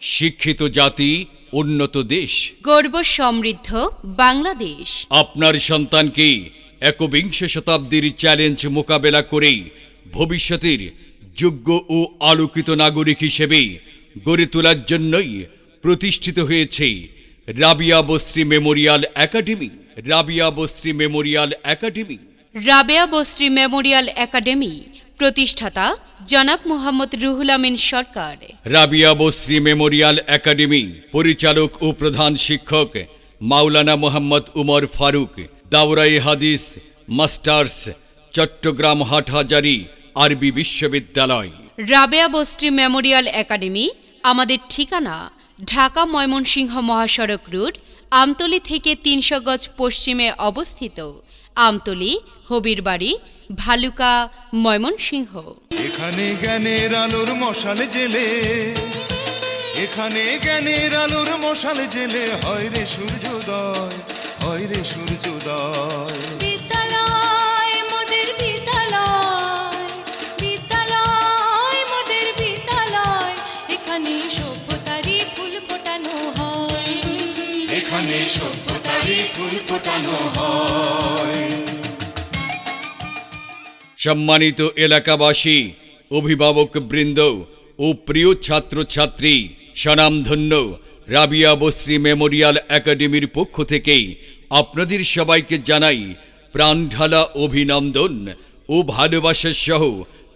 শিক্ষিত জাতি উন্নত দেশ। গর্ব সমৃদ্ধ বাংলাদেশ। আপনার সন্তানকে একবিংশ শতাব্দীর চ্যালেঞ্জ মোকাবেলা করে ভবিষ্যতের যোগ্য ও আলোকিত নাগরিক হিসেবে গড়ে তোলার জন্যই প্রতিষ্ঠিত হয়েছে Rabia Basri memorial academy. Rabia Basri memorial academy. Rabeya Basri memorial academy প্রতিষ্ঠাতা জনাব মোহাম্মদ রুহুল আমিন সরকার। রাবিয়া বস্ত্রী মেমোরিয়াল একাডেমি পরিচালক ও প্রধান শিক্ষক মাওলানা মোহাম্মদ উমর ফারুক দাওরাই হাদিস মাস্টার্স চট্টগ্রাম হাটহাজারি আরবি বিশ্ববিদ্যালয়। রাবেয়া বস্ত্রী মেমোরিয়াল একাডেমি আমাদের ঠিকানা ঢাকা ময়মনসিংহ মহাসড়ক রুট আমতলী থেকে তিনশো গজ পশ্চিমে অবস্থিত। আমতলী, হবিরবাড়ি, ভালুকা, ময়মনসিংহ। এখানে জ্ঞানের আলোর মশাল জেলে, এখানে জ্ঞানের আলোর মশাল জেলে, হয় রে সূর্যোদয়, হয় রে সূর্যোদয়। সম্মানিত এলাকাবাসী, অভিভাবক বৃন্দ ও প্রিয় ছাত্রছাত্রী, স্বনামধন্য রাবিয়া বস্রী মেমোরিয়াল একাডেমির পক্ষ থেকে আপনাদের সবাইকে জানাই প্রাণঢালা অভিনন্দন ও ভালোবাসা সহ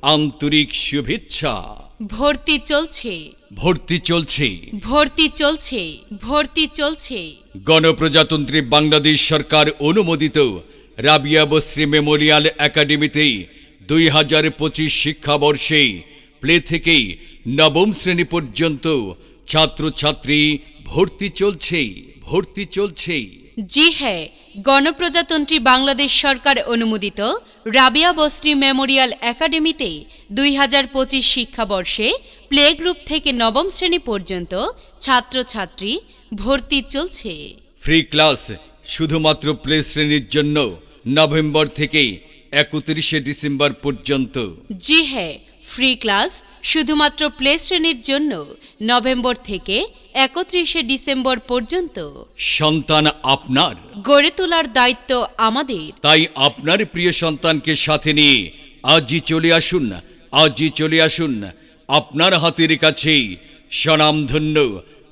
আন্তরিক শুভেচ্ছা। ভর্তি চলছে। ভর্তি চলছে। ভর্তি চলছে ভর্তি চলছে। গণপ্রজাতন্ত্রী বাংলাদেশ সরকার অনুমোদিত রাবিয়া বস্রী মেমোরিয়াল একাডেমিতে দুই হাজার পঁচিশ শিক্ষাবর্ষে প্লে থেকে নবম শ্রেণি পর্যন্ত ছাত্রছাত্রী ভর্তি চলছে ভর্তি চলছে। জি হ্যাঁ গণপ্রজাতন্ত্রী বাংলাদেশ সরকার অনুমোদিত রাবিয়া বস্ত্রী মেমোরিয়াল একাডেমিতে দুই হাজার পঁচিশ শিক্ষাবর্ষে প্লে গ্রুপ থেকে নবম শ্রেণি পর্যন্ত ছাত্রছাত্রী ভর্তি চলছে। ফ্রি ক্লাস শুধুমাত্র প্লে শ্রেণির জন্য নভেম্বর থেকে একত্রিশে ডিসেম্বর পর্যন্ত। জি হ্যাঁ ফ্রি ক্লাস শুধুমাত্র প্লে শ্রেণির জন্য নভেম্বর থেকে একত্রিশে ডিসেম্বর পর্যন্ত। সন্তান আপনার। গড়ে তোলার দায়িত্ব আমাদের। তাই আপনার প্রিয় সন্তানকে সাথে নিয়ে আজই চলে আসুন আজই চলে আসুন আপনার হাতের কাছেই স্বনামধন্য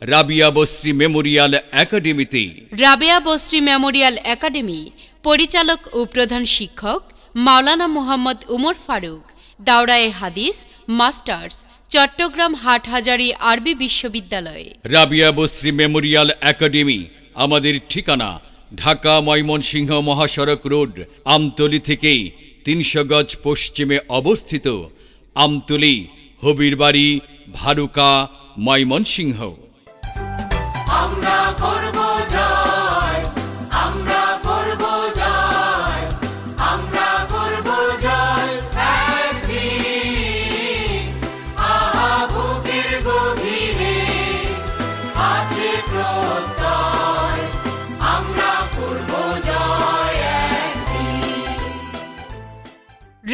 রাবিয়া বস্রী মেমোরিয়াল একাডেমিতে। রাবিয়া বস্ত্রী মেমোরিয়াল একাডেমি পরিচালক ও প্রধান শিক্ষক মাওলানা মোহাম্মদ উমর ফারুক। দাওরায়ে হাদিস, মাস্টার্স, চট্টগ্রাম হাটহাজারী আরবি বিশ্ববিদ্যালয়। রাবিয়া বস্রী মেমোরিয়াল একাডেমি, আমাদের ঠিকানা, ঢাকা ময়মনসিংহ মহাসড়ক রোড, আমতলি থেকে তিনশো গজ পশ্চিমে অবস্থিত, আমতলি, হবিরবাড়ি, ভারুকা, ময়মনসিংহ।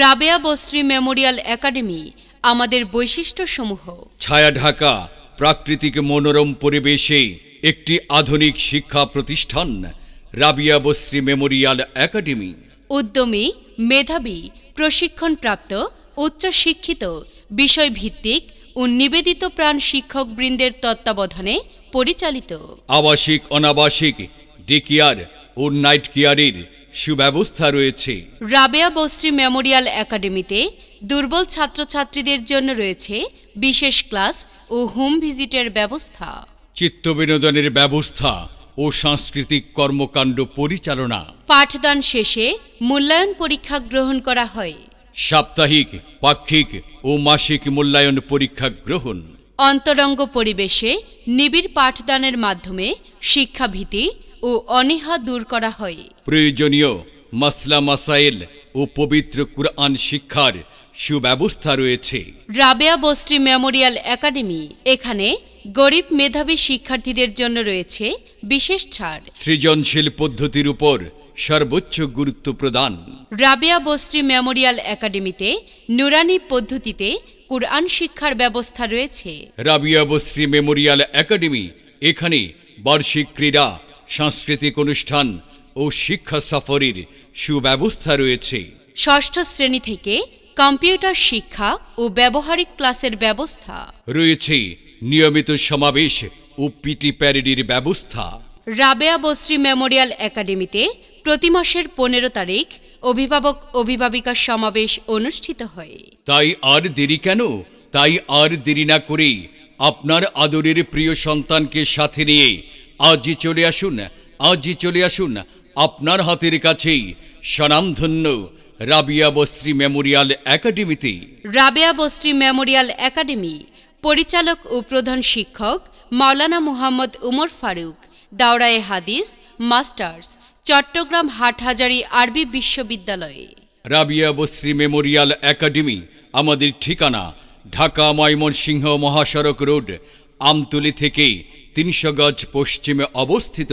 রাবেয়া বস্ত্রী মেমোরিয়াল একাডেমি আমাদের বৈশিষ্ট্যসমূহ। ছায়া ঢাকা প্রাকৃতিক মনোরম পরিবেশে একটি আধুনিক শিক্ষা প্রতিষ্ঠান রাবিয়া বস্রী মেমোরিয়াল একাডেমি। উদ্যমী মেধাবী প্রশিক্ষণপ্রাপ্ত উচ্চশিক্ষিত বিষয়ভিত্তিক ও নিবেদিত প্রাণ শিক্ষকবৃন্দের তত্ত্বাবধানে পরিচালিত। আবাসিক অনাবাসিক ডে কেয়ার ও নাইট কেয়ারের সুব্যবস্থা রয়েছে। রাবেয়া বস্ত্রী মেমোরিয়াল একাডেমিতে দুর্বল ছাত্রছাত্রীদের জন্য রয়েছে বিশেষ ক্লাস ও হোম ভিজিটের ব্যবস্থা। চিত্তবিনোদনের ব্যবস্থা ও সাংস্কৃতিক কর্মকাণ্ড পরিচালনা। পাঠদান শেষে মূল্যায়ন পরীক্ষা গ্রহণ করা হয়। সাপ্তাহিক পাক্ষিক ও মাসিক মূল্যায়ন পরীক্ষা গ্রহণ। অন্তরঙ্গ পরিবেশে নিবিড় পাঠদানের মাধ্যমে শিক্ষাভীতি ও অনীহা দূর করা হয়। প্রয়োজনীয় মাসলা মাসাইল ও পবিত্র কুরআন শিক্ষার সুব্যবস্থা রয়েছে। রাবেয়া বস্ত্রী মেমোরিয়াল একাডেমি এখানে গরিব মেধাবী শিক্ষার্থীদের জন্য রয়েছে বিশেষ ছাড়। সৃজনশীল পদ্ধতির উপর সর্বোচ্চ গুরুত্ব প্রদান। রাবেয়া বস্ত্রী মেমোরিয়াল একাডেমিতে নুরানি পদ্ধতিতে কুরআন শিক্ষার ব্যবস্থা রয়েছে। রাবিয়া বস্রী মেমোরিয়াল একাডেমি এখানে বার্ষিক ক্রীড়া সাংস্কৃতিক অনুষ্ঠান ও শিক্ষা সফরের সুব্যবস্থা রয়েছে। ষষ্ঠ শ্রেণি থেকে কম্পিউটার শিক্ষা ও ব্যবহারিক ক্লাসের ব্যবস্থা। রয়েছে নিয়মিত সমাবেশ ও পিটি প্যারেডির ব্যবস্থা। রাবেয়া বস্ত্রী মেমোরিয়াল একাডেমিতে প্রতি মাসের পনেরো তারিখ অভিভাবক অভিভাবিকা সমাবেশ অনুষ্ঠিত হয়। তাই আর দেরি কেন? তাই আর দেরি না করে আপনার আদরের প্রিয় সন্তানকে সাথে নিয়ে আজই চলে আসুন আজই চলে আসুন আপনার হাতের কাছেই স্বনামধন্য রাবিয়া বস্ত্রী মেমোরিয়াল একাডেমিতে। রাবেয়া বস্ত্রী মেমোরিয়াল একাডেমি পরিচালক ও প্রধান শিক্ষক মাওলানা মুহাম্মদ উমর ফারুক দাওরায়ে হাদিস মাস্টার্স চট্টগ্রাম হাটহাজারী আরবি বিশ্ববিদ্যালয়ে। রাবিয়া বস্রী মেমোরিয়াল একাডেমি আমাদের ঠিকানা ঢাকা ময়মনসিংহ মহাসড়ক রোড আমতুলি থেকে তিনশো গজ পশ্চিমে অবস্থিত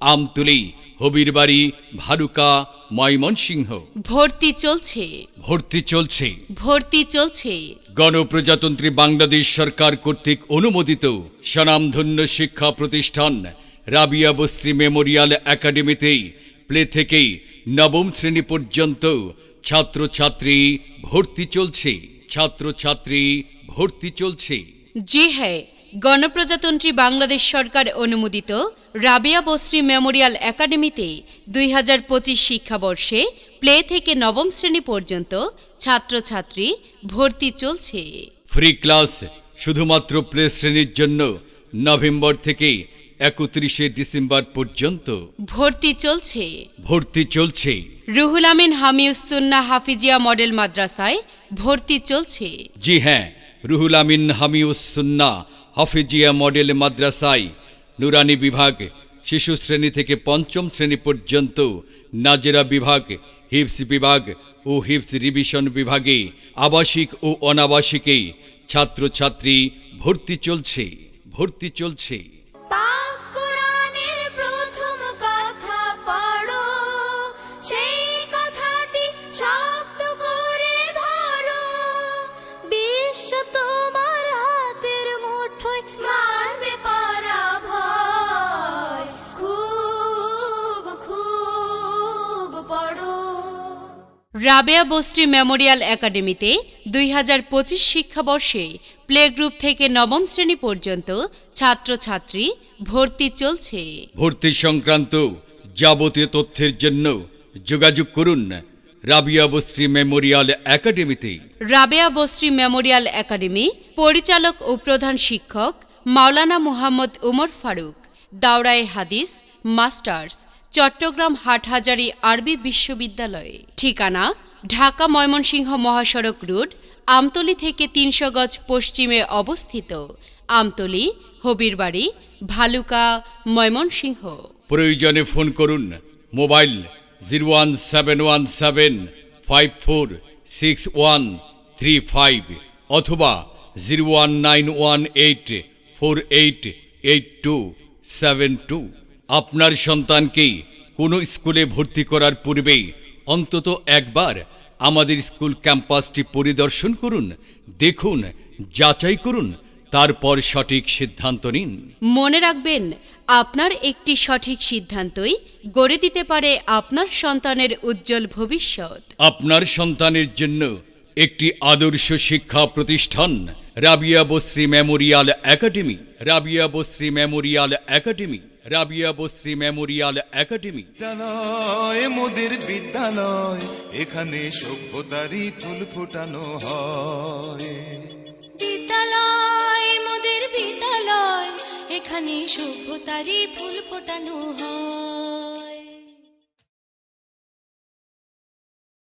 আমতুলি হবিরবাড়ি ভালুকা ময়মনসিংহ। ভর্তি চলছে। ভর্তি চলছে। ভর্তি চলছে। গণপ্রজাতন্ত্রী বাংলাদেশ সরকার কর্তৃক অনুমোদিত স্বনামধন্য শিক্ষা প্রতিষ্ঠান রাবিয়া বস্রী মেমোরিয়াল একাডেমিতেই প্লে থেকে নবম শ্রেণি পর্যন্ত ছাত্রছাত্রী ভর্তি চলছে। ছাত্রছাত্রী ভর্তি চলছে। জি হ্যাঁ গণপ্রজাতন্ত্রী বাংলাদেশ সরকার অনুমোদিত রাবিয়া বস্রী মেমোরিয়াল একাডেমিতে দুই হাজার পঁচিশ শিক্ষাবর্ষে প্লে থেকে নবম শ্রেণি পর্যন্ত ছাত্রছাত্রী ভর্তি চলছে। ফ্রি ক্লাস শুধুমাত্র প্লে শ্রেণির জন্য নভেম্বর থেকে একত্রিশে ডিসেম্বর পর্যন্ত। ভর্তি চলছে। ভর্তি চলছে। রুহুল আমিন হামিউসুন্না হাফিজিয়া মডেল মাদ্রাসায় ভর্তি চলছে। জি হ্যাঁ রুহুল আমিন হামিউসুন্না হাফিজিয়া মডেল মাদ্রাসায় নুরানি বিভাগ শিশু শ্রেণি থেকে পঞ্চম শ্রেণি পর্যন্ত নাজেরা বিভাগ হিপস বিভাগ ও হিপস রিভিশন বিভাগে আবাসিক ও অনাবাসিকে ছাত্রছাত্রী ভর্তি চলছে ভর্তি চলছে। রাবেয়া বস্ত্রী মেমোরিয়াল একাডেমিতে দুই হাজার পঁচিশ শিক্ষাবর্ষে প্লে গ্রুপ থেকে নবম শ্রেণি পর্যন্ত ছাত্রছাত্রী ভর্তি চলছে। ভর্তি সংক্রান্ত যাবতীয় তথ্যের জন্য যোগাযোগ করুন রাবিয়া বস্রী মেমোরিয়াল একাডেমিতে। রাবেয়া বস্ত্রী মেমোরিয়াল একাডেমি পরিচালক ও প্রধান শিক্ষক মাওলানা মুহাম্মদ উমর ফারুক দাওরায়ে হাদিস মাস্টার্স চট্টগ্রাম হাটহাজারী আরবি বিশ্ববিদ্যালয়ে। ঠিকানা, ঢাকা ময়মনসিংহ মহাসড়ক রুট আমতলি থেকে তিনশো গজ পশ্চিমে অবস্থিত। আমতলি, হবিরবাড়ি, ভালুকা, ময়মনসিংহ। প্রয়োজনে ফোন করুন, mobile zero one seven one seven five four six one three five অথবা zero one nine one eight four eight eight two seven two. আপনার সন্তানকে কোনো স্কুলে ভর্তি করার পূর্বে অন্তত একবার আমাদের স্কুল ক্যাম্পাসটি পরিদর্শন করুন দেখুন যাচাই করুন তারপর সঠিক সিদ্ধান্ত নিন। মনে রাখবেন আপনার একটি সঠিক সিদ্ধান্তই গড়ে দিতে পারে আপনার সন্তানের উজ্জ্বল ভবিষ্যৎ। আপনার সন্তানের জন্য একটি আদর্শ শিক্ষা প্রতিষ্ঠান Rabia Basri memorial academy Rabia Basri memorial academy. Rabia Basri memorial academy. বিদ্যালয় মোদের বিদ্যালয় এখানে সভ্যতারই ফুল ফোটানো হয়। বিদ্যালয় মোদের বিদ্যালয় এখানে সভ্যতারই ফুল ফোটানো হয়।